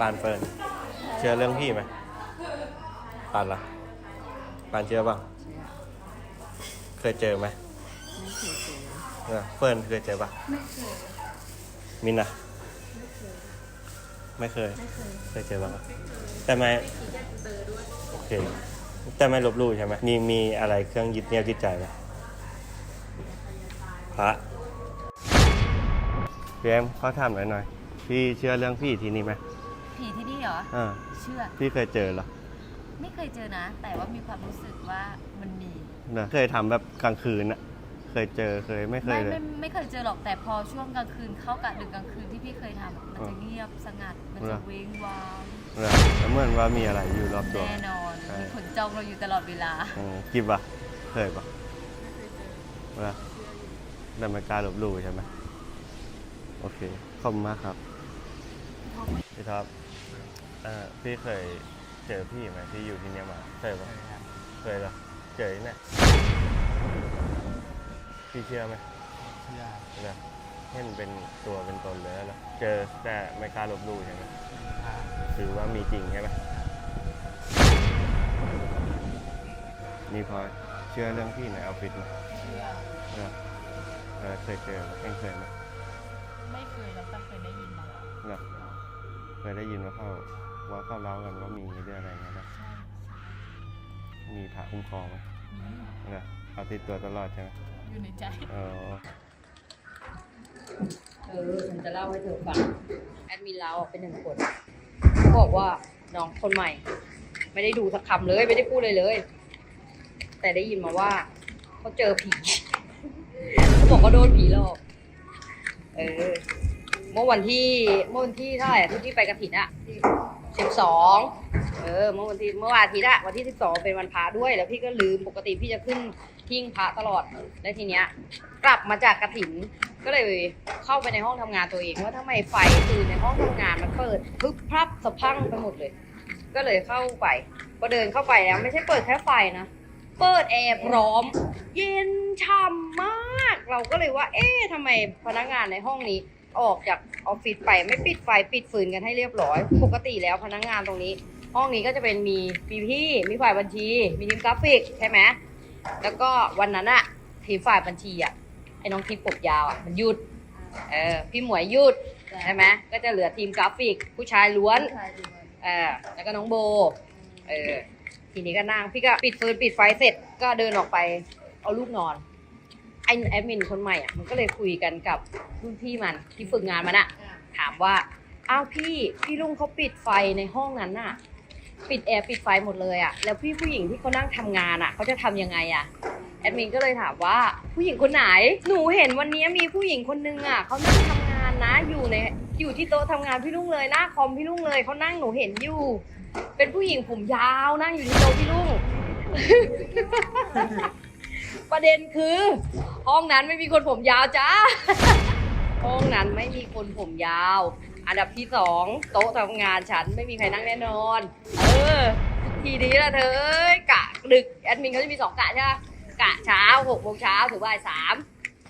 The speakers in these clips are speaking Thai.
ปานเฟิร์นเชื่อเรื่องพี่ไหมปานล่ะปานเชื่อป่ะเคยเจอไหมไม่เคยเจอเออเฟิร์นเคยเจอป่ะไม่เคยมินนะไม่เคย ไม่เคยเคยเจอบ้างปะแต่ไม่โอเค แต่ไม่ลบหลู่ใช่ไหมมีมีอะไรเครื่องยึดเหนี่ยวจิตใจไหมพระพี่แอมเขาถามหน่อยหน่อย พี่เชื่อเรื่องพี่ทีนี้ไหมผีที่นี่ เหรออ่าเชื่อ พี่เคยเจอเหรอไม่เคยเจอนะ แต่ว่ามีความรู้สึกว่ามันมีเหรอเคยทำแบบกลางคืนอะเคยเจอเคยไม่เคไม่ยเลย ไม่ไม่เคยเจอหรอกแต่พอช่วงกลางคืนเข้ากะดึกกลางคืนที่พี่เคยทำอะมันจะเงียบสงัดมันจะเว้งว้างเหรอแล้วเหมือนว่ามีอะไรอยู่รอบตัว แน่นอนใช่ มีคนจ้องเราอยู่ตลอดเวลา อืมกิบปะเคยปะเหรอแต่ไม่กล้าลบหลู่ใช่ไหมโอเค ขอบคุณมากครับพี่ท็อป เอ่อพี่เคยเจอพี่ไหมที่อยู่ที่เนี่ยมาเคยปะเคยเหรอเจอที่ไหนพี่เชื่อไหมเชื่อเหรอเห็นเป็นตัวเป็นตนเลยเหรอเจอแต่ไม่กล้าลบหลู่ใช่ไหมพาถือว่ามีจริงใช่ไหมนี่พอเชื่อเรื่องพี่ในออฟฟิศไหมเชื่อเออเออเคยเจอไหมเองเคยไหมไม่เคยแล้วแต่เคยได้ยินมาเหรอเคยได้ยินว่าเขา ว่าเขาเล่ากันว่ามีเรื่องอะไรเงี้ยนะใช่มีพระคุ้มครองไหมมีเหรอเอาติดตัวตลอดใช่ไหมอยู่ในใจเออเออฉันจะเล่าให้เธอฟังแอดมินเราเป็นหนึ่งคนเขาบอกว่าน้องคนใหม่ ไม่ได้ดูสักคำเลยไม่ได้พูดเลยเลย แต่ได้ยินมาว่าเขาเจอผีเขาบอกเขาโดนผีหลอกเออเมื่อวันที่เมื่อวันที่เท่าไหร่ที่ที่ไปกระถินอะ สิบสองเออเมื่อวันที่เมื่อวันอาทิตย์อะวันที่สิบสองเป็นวันพระด้วย แล้วพี่ก็ลืมปกติพี่จะขึ้นทิ้งพระตลอดแล้วทีเนี้ย กลับมาจากกระถินก็เลยเข้าไปในห้องทำงานตัวเองว่าทำไมไฟคือในห้องทำงานมันเปิดพึบพรับสะพังไปหมดเลย ก็เลยเข้าไปพอเดินเข้าไปแล้วไม่ใช่เปิดแค่ไฟนะเปิดแอร์พร้อม เย็นฉ่ำมาก เราก็เลยว่า เอ๊ะทำไมพนักงานในห้องนี้ ออกจากออฟฟิศไปไม่ปิดไฟปิดฟืนกันให้เรียบร้อย ปกติแล้วพนักงานตรงนี้ ห้องนี้ก็จะเป็นมีมีพี่มีฝ่ายบัญชี มีทีมกราฟิกใช่ไหมแล้วก็วันนั้นอะทีมฝ่ายบัญชีอะไอ้น้องทีมปกยาวอะมันหยุดเออพี่หมวยหยุดใช่ไหมก็จะเหลือทีมกราฟิก ผู้ชายล้วนเออแล้วก็น้องโบเออทีนี้ก็นั่งพี่ก็ปิดฟืนปิดไฟเสร็จก็เดินออกไปเอาลูกนอน แอดมินคนใหม่อะมันก็เลยคุยกันกับรุ่นพี่มันที่ฝึกงานมันอะ ถามว่าอ้าวพี่พี่ลุงเขาปิดไฟในห้องนั้นน่ะ ปิดแอร์ปิดไฟหมดเลยอะแล้วพี่ผู้หญิงที่เขานั่งทำงานอะเขาจะทำยังไงอะแอดมินก็เลยถามว่าผู้หญิงคนไหน หนูเห็นวันนี้มีผู้หญิงคนนึงอะเขานั่งทำงานนะอยู่ในอยู่ที่โต๊ะทำงานพี่ลุงเลยหน้าคอมพี่ลุงเลยเขานั่งหนูเห็นอยู่ เป็นผู้หญิงผมยาวนั่งอยู่ที่โต๊ะพี่ลุง ประเด็นคือ ห้องนั้นไม่มีคนผมยาวจ้า ห้องนั้นไม่มีคนผมยาว อันดับที่สองโต๊ะทำงานฉันไม่มีใครนั่งแน่นอน เออ ทีนี้ละเธอกะดึกแอดมินเขาจะมีสองกะใช่ไหมกะเช้าหกโมงเช้าถึงบ่ายสาม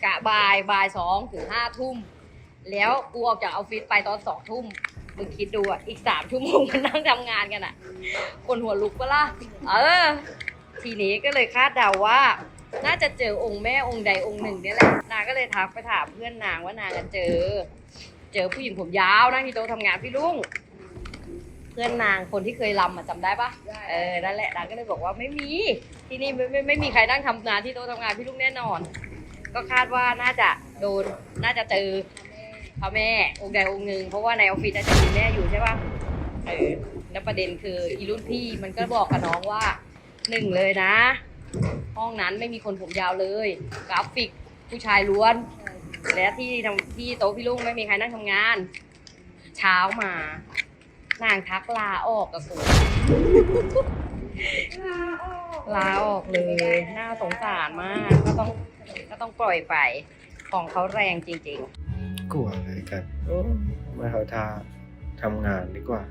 กะบ่ายบ่ายสองถึงห้าทุ่ม แล้วกูออกจากออฟฟิศไปตอนสองทุ่มมึงคิดดูอะ อีกสามชั่วโมงมันนั่งทำงานกันอะคนหัวลุกปะล่ะ เออ ทีนี้ก็เลยคาดเดาว่า น่าจะเจอองค์แม่องค์ใดองค์หนึ่งเนี่ยแหละนางก็เลยทักไปถามเพื่อนนางว่านางจะเจอ เจอผู้หญิงผมยาวนั่งที่โต๊ะทำงานพี่ลุงเพื่อนนางคนที่เคยรำอะจำได้ปะเออนั่นแหละนางก็เลยบอกว่าไม่มีที่นี่ไม่ไม่ไม่มีใครนั่งทำงานที่โต๊ะทำงานพี่ลุงแน่นอน ก็คาดว่าน่าจะโดนน่าจะเจอพระแม่องค์ใดองค์หนึ่งเพราะว่าในออฟฟิศน่าจะมีแม่อยู่ใช่ปะเออแล้วประเด็นคืออีรุ่นพี่มันก็บอกกับน้องว่าหนึ่งเลยนะ ห้องนั้นไม่มีคนผมยาวเลย กราฟิกผู้ชายล้วน และที่ทำที่โต๊ะพี่ลุงไม่มีใครนั่งทำงาน เช้ามานางทักลาออกกับกูลาออกเลยน่าสงสารมาก ก็ต้องก็ต้องปล่อยไปของเขาแรงจริง ๆ กลัวอะไรกันมาเขาทาทำงานดีกว่า